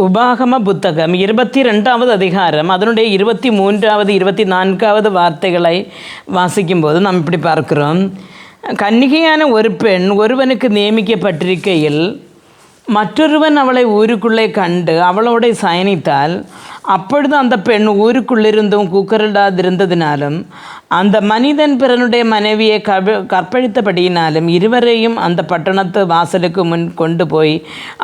உபாகம புத்தகம் இருபத்தி ரெண்டாவது அதிகாரம் அதனுடைய இருபத்தி மூன்றாவது இருபத்தி நான்காவது வார்த்தைகளை வாசிக்கும்போது நாம் இப்படி பார்க்கிறோம். கன்னிகையான ஒரு பெண் ஒருவனுக்கு நியமிக்கப்பட்டிருக்கையில் மற்றொருவன் அவளை ஊருக்குள்ளே கண்டு அவளோட சயனித்தால் அப்பொழுது அந்த பெண் ஊருக்குள்ளிருந்தும் கூக்கரலாதிருந்ததினாலும் அந்த மனிதன் பிறனுடைய மனைவியை கப கற்பழித்தபடியினாலும் இருவரையும் அந்த பட்டணத்து வாசலுக்கு முன் கொண்டு போய்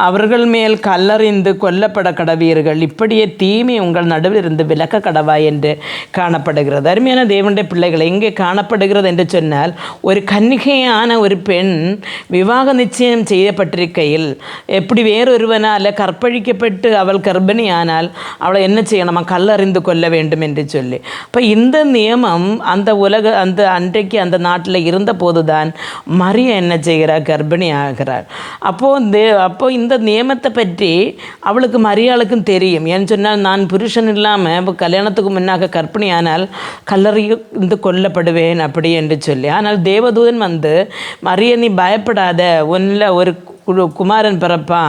அவர்கள் மேல் கல்லறிந்து கொல்லப்பட கடவீர்கள். இப்படியே தீமை உங்கள் நடுவில் இருந்து விலக்க கடவா என்று காணப்படுகிறது. அருமையான தேவனுடைய பிள்ளைகளை இங்கே காணப்படுகிறது என்று சொன்னால் ஒரு கன்னிகையான ஒரு பெண் விவாக நிச்சயம் செய்யப்பட்டிருக்கையில் எப்படி வேறொருவனால் கற்பழிக்கப்பட்டு அவள் கர்ப்பிணியானால் அவளை என்ன செய்யணுமா? கல்லறிந்து கொள்ள வேண்டும் என்று சொல்லி. அப்போ இந்த நியமம் அந்த உலக அந்த அன்றைக்கு அந்த நாட்டில் இருந்த போதுதான் மரியா என்ன செய்கிறார் கர்ப்பிணி ஆகிறார் அப்போது தே அப்போ இந்த நியமத்தை பற்றி அவளுக்கு மரியாளுக்கும் தெரியும். ஏன்னு சொன்னால் நான் புருஷன் இல்லாமல் இப்போ கல்யாணத்துக்கு முன்னாக கர்ப்பிணி ஆனால் கல்லறிந்து கொல்லப்படுவேன் அப்படி என்று சொல்லி. ஆனால் தேவதூதன் வந்து மரிய நீ பயப்படாத. உன்னில் ஒரு குழு കുമാരൻ പിറപ്പാൻ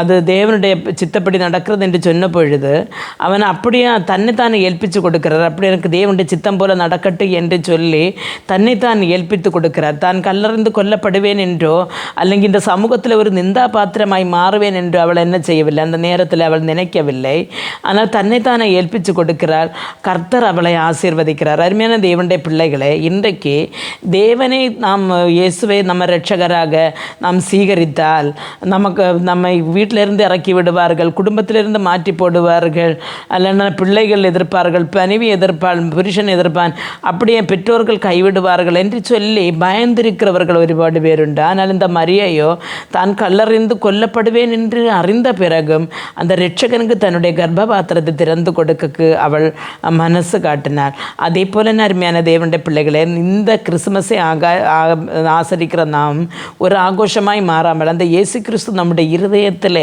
അത് ദേവനുടെ ചിത്തപ്പടി നടക്കുന്നത് എൻ്റെ ചൊന്നപ്പോഴത് അവൻ അപ്പടിയാ തന്നെ താൻ ഏൽപ്പിച്ചു കൊടുക്കുന്നത് അപ്പടി എനിക്ക് ദേവനുടെ ചിത്തം പോലെ നടക്കട്ടെ എൻ്റെ ചൊല്ലി തന്നെ താൻ ഏൽപ്പിച്ചു കൊടുക്കുന്നത് താൻ കല്ലറിന്ത് കൊല്ലപ്പെടുവേൻ എൻ്റോ അല്ലെങ്കിൽ എൻ്റെ സമൂഹത്തിലെ ഒരു നിന്ദാപാത്രമായി മാറുവേൻ എൻ്റോ അവൾ എന്നെ ചെയ്യവില്ല അന്ന നേരത്തിൽ അവൾ നനയ്ക്കവില്ലേ ஆனால் தன்னைத்தானே ஏற்பிச்சு கொடுக்கிறார் கர்த்தர் அவளை ஆசீர்வதிக்கிறார் அருமையான தேவனுடைய பிள்ளைகளை இன்றைக்கு தேவனை நாம் இயேசுவை நம்ம ரட்சகராக நாம் சீக சீகரித்தால் நமக்கு நம்மை வீட்டிலிருந்து இறக்கி விடுவார்கள் குடும்பத்திலிருந்து மாற்றி போடுவார்கள் அல்லனா பிள்ளைகள் எதிர்ப்பார்கள் பணிவி எதிர்ப்பான் புருஷன் எதிர்ப்பான் அப்படியே பெற்றோர்கள் கைவிடுவார்கள் என்று சொல்லி பயந்திருக்கிறவர்கள் ஒருபாடு பேருண்டு ஆனால் இந்த மரியையோ தான் கல்லறிந்து கொல்லப்படுவேன் என்று அறிந்த பிறகும் அந்த ரட்சகனுக்கு தன்னுடைய கர்ப்பபாத்திரத்தை திறந்து கொடுக்க அவள் மனசு காட்டினார் அதே போல அருமையான தேவனுடைய பிள்ளைகளே இந்த கிறிஸ்துமஸை ஆக ஆசரிக்கிற நாம் ஒரு ஆகோஷமாய் மாற ஆறாம் அந்த இயேசு கிறிஸ்து நம்முடைய இருதயத்தில்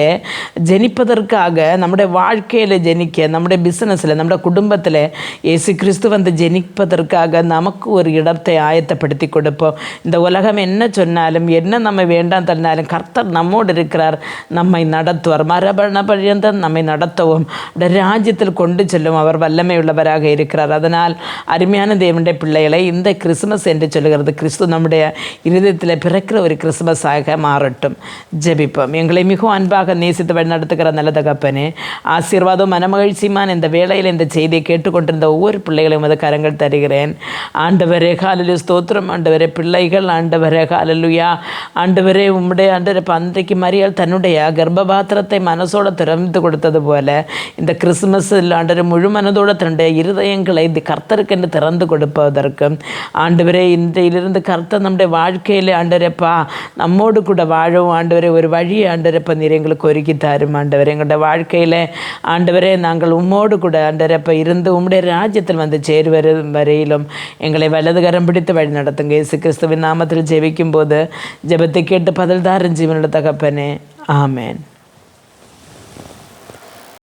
ஜெனிப்பதற்காக நம்முடைய வாழ்க்கையில் ஜெனிக்க நம்முடைய பிஸ்னஸில் நம்முடைய குடும்பத்தில் இயேசு கிறிஸ்து வந்து ஜெனிப்பதற்காக நமக்கு ஒரு இடத்தை ஆயத்தப்படுத்தி கொடுப்போம். இந்த உலகம் என்ன சொன்னாலும் என்ன நம்ம வேண்டாம் தந்தாலும் கர்த்தர் நம்மோடு இருக்கிறார் நம்மை நடத்துவார். மரபண பர்யந்தம் நம்மை நடத்தவும் ராஜ்யத்தில் கொண்டு செல்லும் அவர் வல்லமையுள்ளவராக இருக்கிறார். அதனால் அருமையான தேவனுடைய பிள்ளைகளை இந்த கிறிஸ்துமஸ் என்று சொல்கிறது கிறிஸ்து நம்முடைய இருதயத்தில் பிறக்கிற ஒரு கிறிஸ்துமஸாக வரட்டும் ஜெபிப்போம். எங்களை மிகவும் அன்பாக நேசித்து வழிநடத்துகிற நல்ல தகப்பனே ஆசீர்வாதம் மனமகிழ்ச்சியுமான இந்த வேளையில் இந்த செய்தியை கேட்டுக்கொண்டிருந்த ஒவ்வொரு பிள்ளைகளையும் அது கரங்கள் தருகிறேன். ஆண்டவரே காலலு ஸ்தோத்திரம். ஆண்டவரே பிள்ளைகள் ஆண்டவரே காலலுயா ஆண்டவரே உம்முடைய ஆண்டவரே இப்ப அன்றைக்கு மரியாள் தன்னுடைய கர்ப்பபாத்திரத்தை மனசோட திறந்து கொடுத்தது போல இந்த கிறிஸ்துமஸில் ஆண்டவரே முழு மனதோட தன்னுடைய இருதயங்களை இந்த கர்த்தருக்கென்று திறந்து கொடுப்பதற்கும் ஆண்டவரே இன்றையிலிருந்து கர்த்தர் நம்முடைய வாழ்க்கையிலே ஆண்டவரேப்பா நம்மோடு கூட வாழவும் ஆண்டவரே ஒரு வழி ஆண்டவரப்பா நீர் எங்களுக்கு ஒருக்கி தாரும் ஆண்டவர். எங்களோட வாழ்க்கையில் ஆண்டவரே நாங்கள் உம்மோடு கூட ஆண்டவரப்பா இருந்து உம்முடைய ராஜ்யத்தில் வந்து சேருவரு வரையிலும் எங்களை வலதுகரம் பிடித்து வழி நடத்துங்க. இயேசு கிறிஸ்துவின் நாமத்தில் ஜெபிக்கும் போது ஜெபத்தை கேட்டு பதில் தாரும் ஜீவனோட தகப்பனே. ஆமேன்.